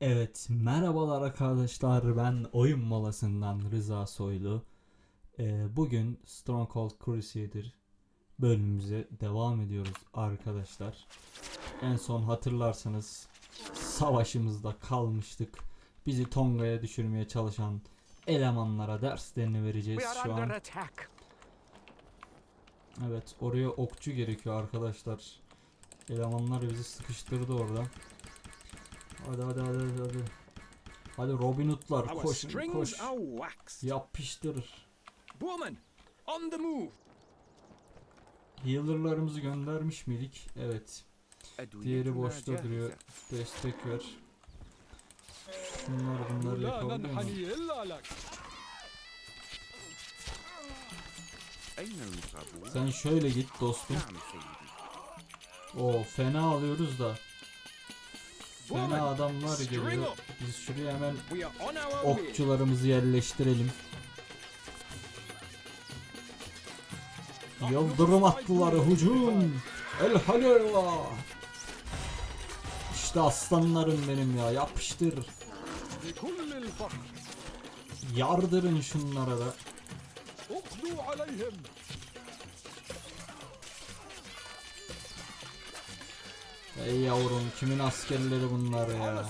Evet, merhabalar arkadaşlar. Ben oyun molasından Rıza Soylu. Ee, bugün Stronghold Crusader bölümümüze devam ediyoruz arkadaşlar. En son hatırlarsanız savaşımızda kalmıştık. Bizi Tonga'ya düşürmeye çalışan elemanlara derslerini vereceğiz şu an. Evet, oraya okçu gerekiyor arkadaşlar. Elemanlar bizi sıkıştırdı orada. Hadi hadi hadi hadi. Hadi Robin Hood'lar koşun koş. Yapıştırır. Woman, on the move. Healer'larımızı göndermiş miydik? Evet. Diğeri boşta duruyor. Destek ver. Şunlar bunlar yakalıyor mu? Sen şöyle git dostum. O fena alıyoruz da. Fena adamlar geliyor. Biz şuraya hemen okçularımızı yerleştirelim. Yıldırım atlıları hücum. El haleva. İşte aslanlarım benim ya yapıştır. Yardırın şunlara da. Ey yavrum kimin askerleri bunlar ya?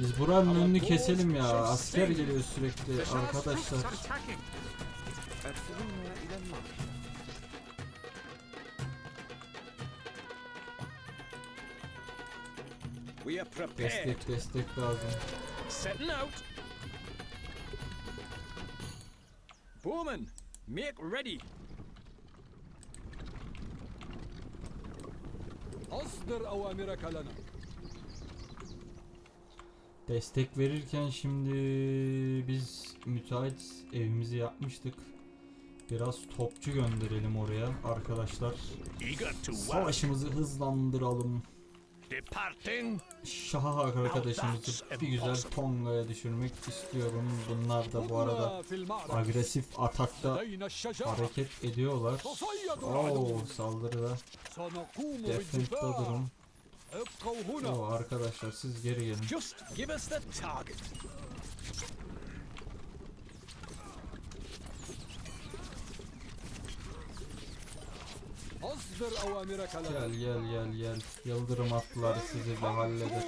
Biz buranın önünü keselim ya. Asker geliyor sürekli arkadaşlar. Destek destek lazım. Setting out. Bowman, make ready. أصدر أوامرك لنا Destek verirken şimdi biz müteahhit evimizi yapmıştık. Biraz topçu gönderelim oraya arkadaşlar. Eager to Savaşımızı hızlandıralım. Şaha arkadaşımızı bir güzel Tonga'ya düşürmek istiyorum. Bunlar da bu arada agresif atakta hareket ediyorlar. Oo saldırıda. Defense'da durum. Oo arkadaşlar siz geri gelin. Gel gel gel gel. Yıldırım atlıları sizi de halleder.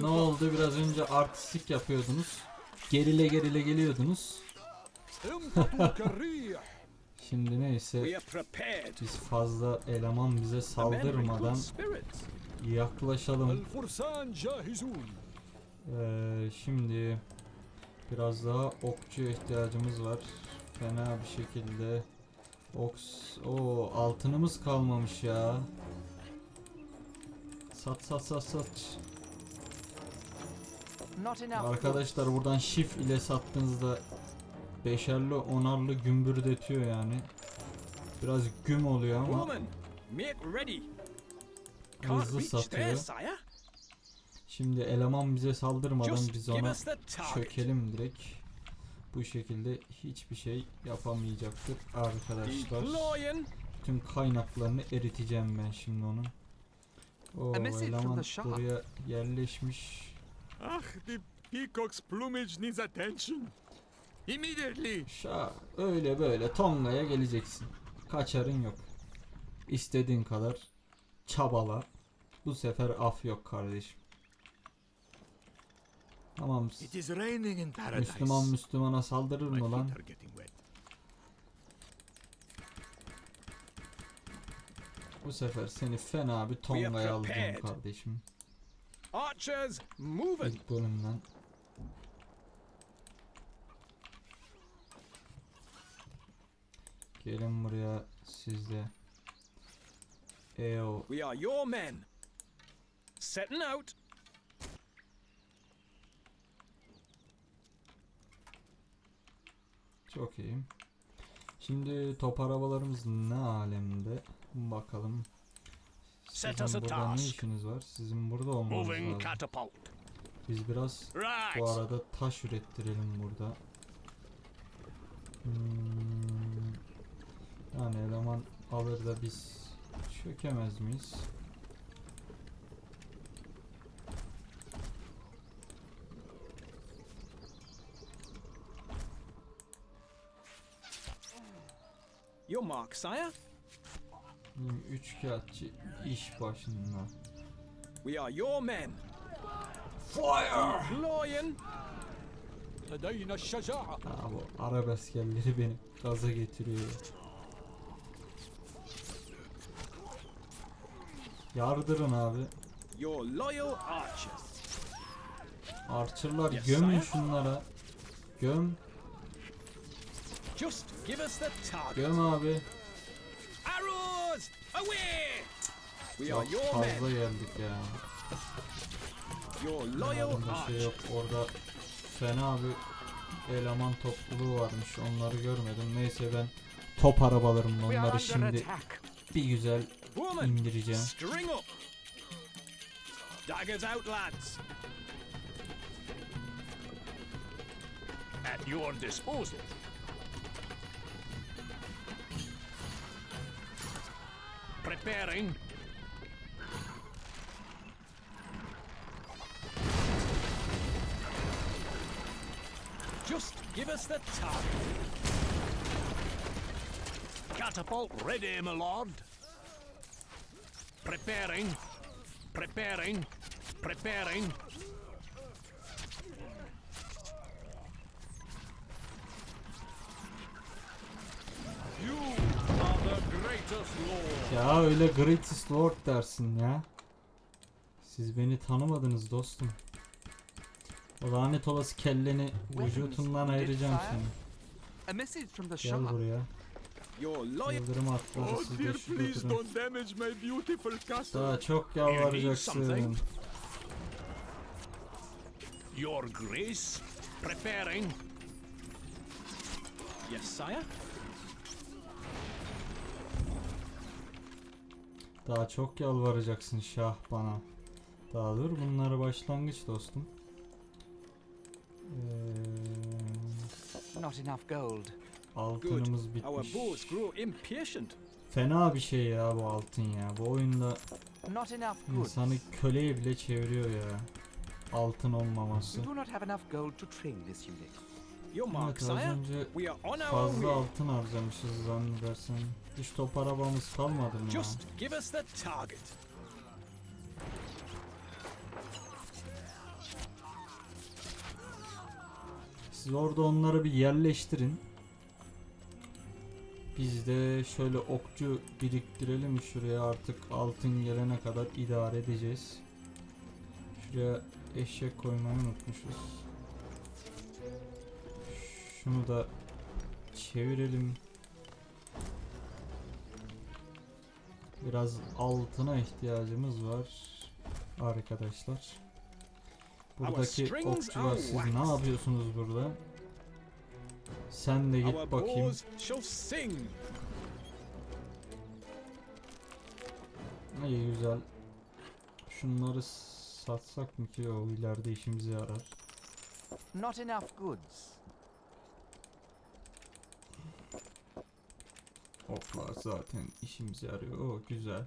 Ne oldu biraz önce artistik yapıyordunuz. Gerile gerile geliyordunuz. Şimdi neyse biz fazla eleman bize saldırmadan yaklaşalım. Ee, şimdi biraz daha okçuya ihtiyacımız var. Fena bir şekilde. Oks, o altınımız kalmamış ya. Sat sat sat sat. Arkadaşlar buradan shift ile sattığınızda beşerli onarlı gümbürdetiyor yani. Biraz güm oluyor ama hızlı satıyor. Şimdi eleman bize saldırmadan biz ona çökelim direkt. Bu şekilde hiçbir şey yapamayacaktır arkadaşlar. Tüm kaynaklarını eriteceğim ben şimdi onun. O eleman buraya yerleşmiş. Ah, the peacock's plumage needs attention. Immediately. Şa öyle böyle Tonga'ya geleceksin. Kaçarın yok. İstediğin kadar çabala. Bu sefer af yok kardeşim. Tamam. Müslüman Müslümana saldırır mı lan? Bu sefer seni fena bir Tonga'ya alacağım kardeşim. Archers, moving. İlk bölümden. Gelin buraya sizde. Eo. We are your men. Setting out. Çok iyi. Şimdi top arabalarımız ne alemde? Bakalım. Sizin burada ne işiniz var? Sizin burada olmanız lazım. Biz biraz bu arada taş ürettirelim burada. Hmm, tane eleman alır da biz çökemez miyiz? Your mark, sire. Bizim üç kağıtçı iş başında. We are your men. Fire! Deploying. لدينا الشجاعة Ha, bu arabesk yerleri beni gaza getiriyor. Yardırın abi. Your loyal archers. Archer'lar Yes, gömün sire. şunlara. Göm, Just give us the target. göm abi. Arrows away! We are your fazla men. geldik ya. Your loyal Orada şey yok. Orada fena bir eleman topluluğu varmış. Onları görmedim. Neyse ben top arabalarımla onları şimdi bir güzel indireceğim. Daggers out, lads. At your disposal. Preparing. Just give us the target. Catapult ready, my lord. Preparing. Preparing. Preparing. You Ya öyle Greatest Lord dersin ya. Siz beni tanımadınız dostum. O lanet olası kelleni vücutundan ayıracağım seni. Gel buraya. Yıldırım atladı siz de beautiful castle. Daha çok yalvaracaksın. Your grace. Preparing. Yes, sire. Daha çok yalvaracaksın şah bana. Daha dur bunları başlangıç dostum. Ee, Not enough gold. altınımız bitmiş. Fena bir şey ya bu altın ya. Bu oyunda insanı köleye bile çeviriyor ya. Altın olmaması. Evet az önce fazla altın harcamışız zannedersem. Hiç top arabamız kalmadı mı? Just give us the target. Siz orada onları bir yerleştirin. Biz de şöyle okçu biriktirelim şuraya artık altın gelene kadar idare edeceğiz. Şuraya eşek koymayı unutmuşuz. Şunu da çevirelim. Biraz altına ihtiyacımız var arkadaşlar. Buradaki okçular siz ne yapıyorsunuz burada? Sen de git bakayım. İyi güzel. Şunları satsak mı ki o ileride işimize yarar. Not enough goods. Oklar zaten işimize yarıyor. O güzel.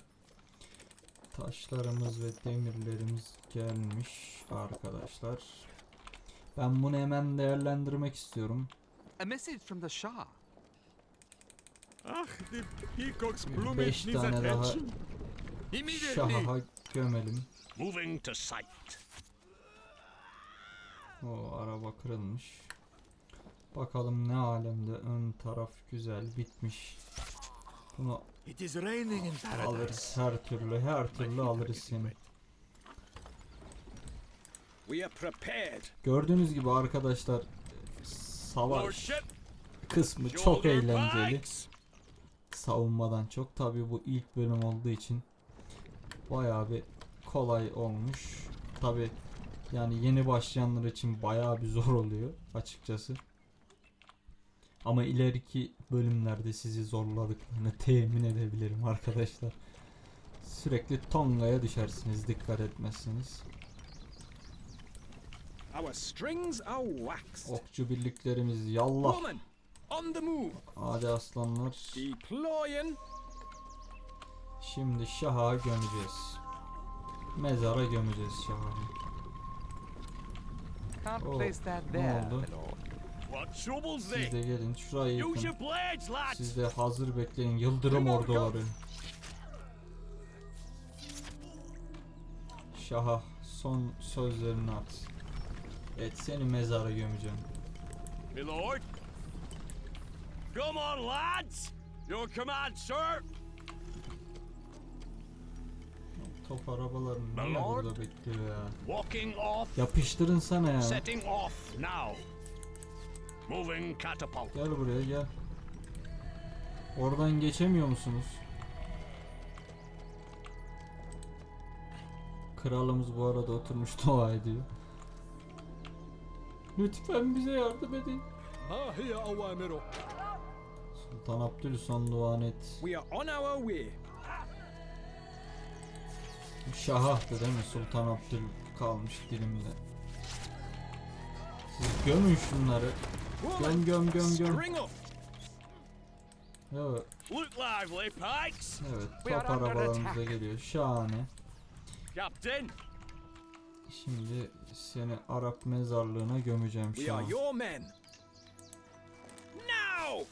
Taşlarımız ve demirlerimiz gelmiş arkadaşlar. Ben bunu hemen değerlendirmek istiyorum. A message from the Shah. Ah, the peacock's plumage needs tane daha attention. Immediately. Şahaha gömelim. Moving to sight. O araba kırılmış. Bakalım ne alemde ön taraf güzel bitmiş. Bunu It is raining in paradise. alırız her türlü her türlü alırız seni. We are prepared. Gördüğünüz gibi arkadaşlar savaş Lordship. kısmı çok shoulder eğlenceli. pikes. Savunmadan çok tabi bu ilk bölüm olduğu için bayağı bir kolay olmuş. Tabi yani yeni başlayanlar için bayağı bir zor oluyor açıkçası. Ama ileriki bölümlerde sizi zorladıklarını temin edebilirim arkadaşlar. Sürekli Tonga'ya düşersiniz dikkat etmezseniz. Okçu birliklerimiz yallah. Hadi aslanlar. Şimdi Şah'a gömeceğiz. Mezara gömeceğiz Şah'ı. Oh, ne there, oldu? Siz de gelin şurayı yıkın. Siz de hazır bekleyin yıldırım orduları. Şah'a son sözlerini at. Evet seni mezara gömeceğim. My lord? Come on, lads! Your command, sir! Top niye lord? burada bekliyor ya? Yapıştırın sana ya. setting off now. Moving catapult. Gel buraya gel. Oradan geçemiyor musunuz? Kralımız bu arada oturmuş dua ediyor. Lütfen bize yardım edin. Sultan Abdül son duanı et. We are on our way. Şahahtı değil mi? Sultan Abdül kalmış dilimde. Siz gömün şunları. Göm göm göm göm. Evet, lively, pikes! evet top arabalarımıza geliyor. Şahane. Captain, Şimdi seni Arap mezarlığına gömeceğim your men. now!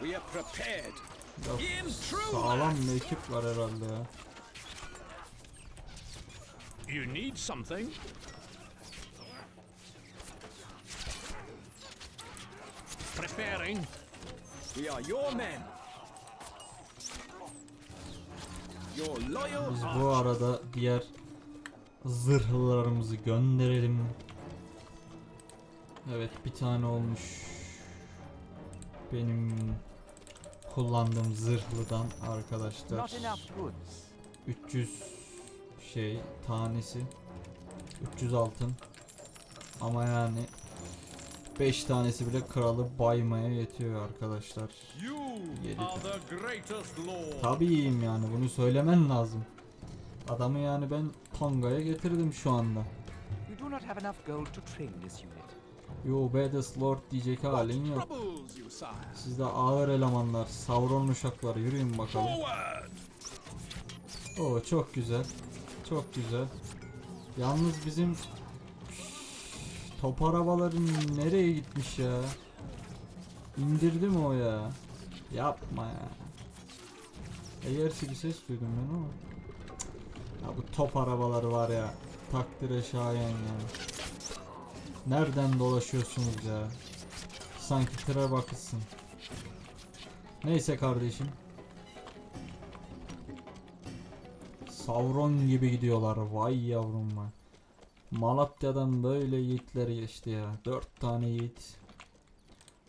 We are prepared. Ya, sağlam bir ekip var herhalde ya. You need something? Preparing. We are your men. Your loyal Biz bu arada diğer zırhlılarımızı gönderelim. Evet bir tane olmuş. Benim kullandığım zırhlıdan arkadaşlar. Not enough goods. 300 şey tanesi 300 altın ama yani 5 tanesi bile kralı baymaya yetiyor arkadaşlar. You Yedi are the greatest lord. Tabiiyim yani bunu söylemen lazım. Adamı yani ben Tonga'ya getirdim şu anda. Yo Badass Lord diyecek halin yok. Siz de ağır elemanlar, Sauron uşakları yürüyün bakalım. Oo çok güzel. Çok güzel. Yalnız bizim top arabaların nereye gitmiş ya? İndirdi mi o ya? Yapma ya. E gerçi bir ses duydum ben ama. Ya bu top arabaları var ya. Takdire şayan yani. Nereden dolaşıyorsunuz ya? Sanki tire bakılsın. Neyse kardeşim. Sauron gibi gidiyorlar. Vay yavrum vay. Malatya'dan böyle yiğitler geçti ya. Dört tane yiğit.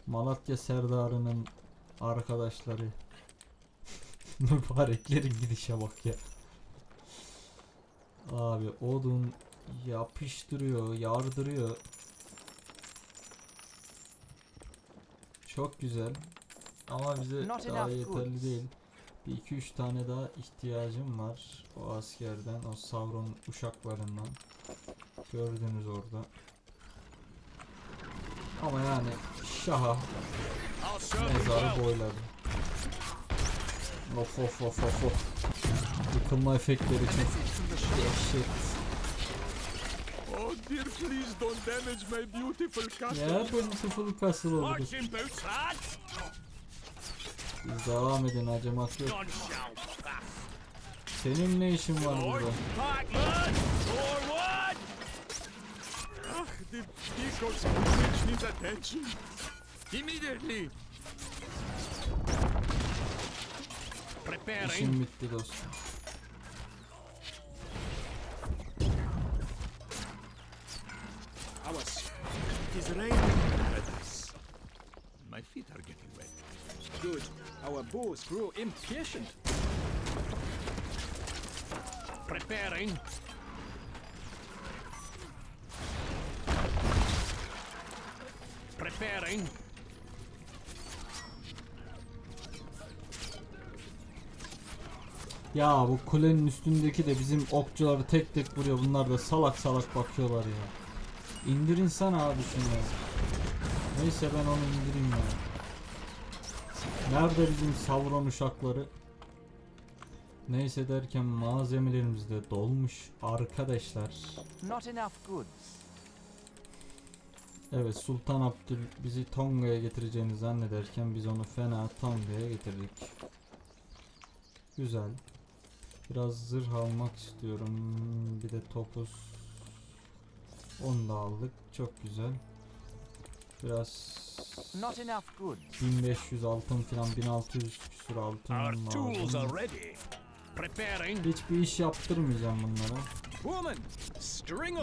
Malatya Serdarı'nın arkadaşları. Mübareklerin gidişe bak ya. Abi odun yapıştırıyor, yardırıyor. Çok güzel. Ama bize daha yeterli değil. Bir iki üç tane daha ihtiyacım var. O askerden, o Sauron uşaklarından. Gördünüz orada. Ama yani şaha mezarı boyladı. Of of of of of. Yıkılma efektleri için dehşet. Oh dear, please don't damage my beautiful castle. Ya beautiful castle oldu. Siz devam edin acımak yok. Senin ne işin var burada? pikemen, forward! The peacock's plumage needs attention. Immediately. Preparing. İşim bitti dostum. Our s- It is raining in paradise. My feet are getting wet. good. Our bows grow impatient. Preparing. Preparing. Ya bu kulenin üstündeki de bizim okçuları tek tek vuruyor. Bunlar da salak salak bakıyorlar ya. İndirin sen abi şunu. ya. Neyse ben onu indireyim ya. Nerede bizim Savron uşakları? Neyse derken malzemelerimiz de dolmuş arkadaşlar. Not enough goods. Evet Sultan Abdül bizi Tonga'ya getireceğini zannederken biz onu fena Tonga'ya getirdik. Güzel. Biraz zırh almak istiyorum. Bir de topuz. Onu da aldık. Çok güzel. Biraz Not enough goods. 1500 altın falan 1600 küsur altın lazım. are ready. Preparing. Hiçbir iş yaptırmayacağım bunlara.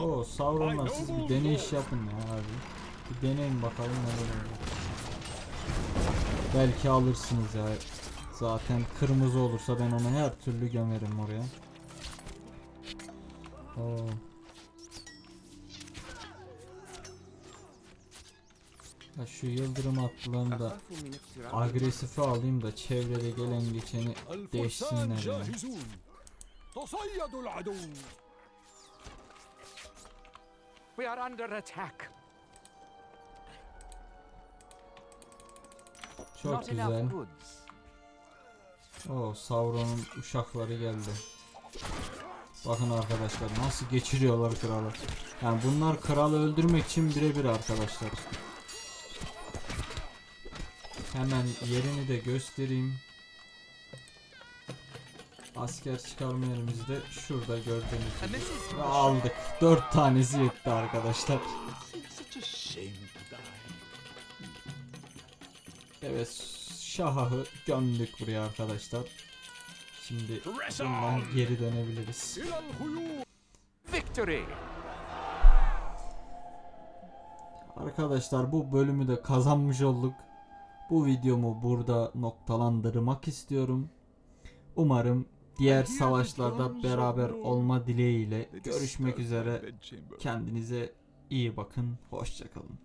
Oo Sauron'la siz bir deneyiş yapın ya abi. Bir deneyin bakalım neler olur. Belki alırsınız ya. Zaten kırmızı olursa ben onu her türlü gömerim oraya. Oo. Ya şu yıldırım attığımda agresifi alayım da çevrede gelen geçeni değişsinler ya. We are under attack. Çok güzel. O Sauron'un uşakları geldi. Bakın arkadaşlar nasıl geçiriyorlar kralı. Yani bunlar kralı öldürmek için birebir arkadaşlar. Hemen yerini de göstereyim. Asker çıkarma yerimizde şurada gördüğünüz gibi. Ve aldık. 4 tanesi yetti arkadaşlar. Evet Şahah'ı gömdük buraya arkadaşlar. Şimdi bundan geri dönebiliriz. Victory. Arkadaşlar bu bölümü de kazanmış olduk. Bu videomu burada noktalandırmak istiyorum. Umarım diğer savaşlarda beraber olma dileğiyle görüşmek üzere. Kendinize iyi bakın. Hoşçakalın.